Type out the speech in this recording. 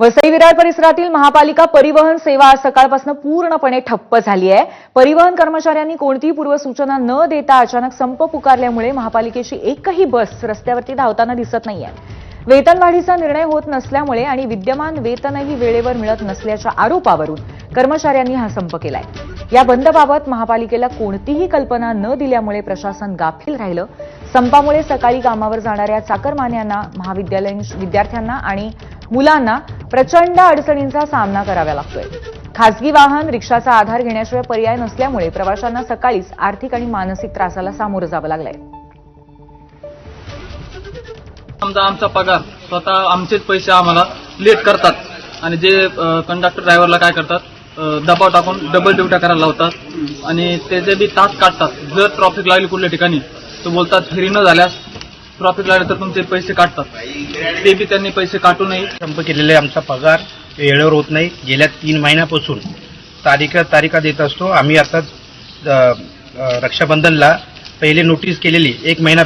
वसई विरार परिसरातील महापालिका परिवहन सेवा आज सकाळपासून पूर्णपणे ठप्प झाली आहे. परिवहन कर्मचाऱ्यांनी कोणतीही पूर्वसूचना न देता अचानक संप पुकारल्यामुळे महापालिकेची एकही बस रस्त्यावरती धावताना दिसत नाहीये. वेतनवाढीचा निर्णय होत नसल्यामुळे आणि विद्यमान वेतनही वेळेवर मिळत नसल्याच्या आरोपावरून कर्मचाऱ्यांनी हा संप केलाय. या बंदबाबत महापालिकेला कोणतीही कल्पना न दिल्यामुळे प्रशासन गाफील राहिलं. संपामुळे सकाळी कामावर जाणाऱ्या चाकरमान्यांना महाविद्यालयीन विद्यार्थ्यांना आणि मुलांना प्रचंड अडचणींचा सामना करावा लागतोय. खासगी वाहन रिक्षाचा आधार घेण्याशिवाय पर्याय नसल्यामुळे प्रवाशांना सकाळीच आर्थिक आणि मानसिक त्रासाला सामोरं जावं लागलंय. समजा आमचा पगार स्वतः आमचेच पैसे आम्हाला लेट करतात. आणि जे कंडक्टर ड्रायव्हरला काय करतात दबाव टाकून डबल ड्युट्या करायला लावतात. आणि त्याचे बी तास काढतात जर ट्रॉफिक लागली कुठल्या ठिकाणी तर बोलतात फेरी न झाल्यास प्रॉफिट लागले तर तुमचे पैसे काढतात. ते बी त्यांनी पैसे काटू नये. संप केलेले आमचा पगार. वेळेवर होत नाही. गेल्या तीन महिन्यापासून तारीखा तारीखा देत असतो. आम्ही आता रक्षाबंधनला पहिले नोटीस केलेली. एक महिना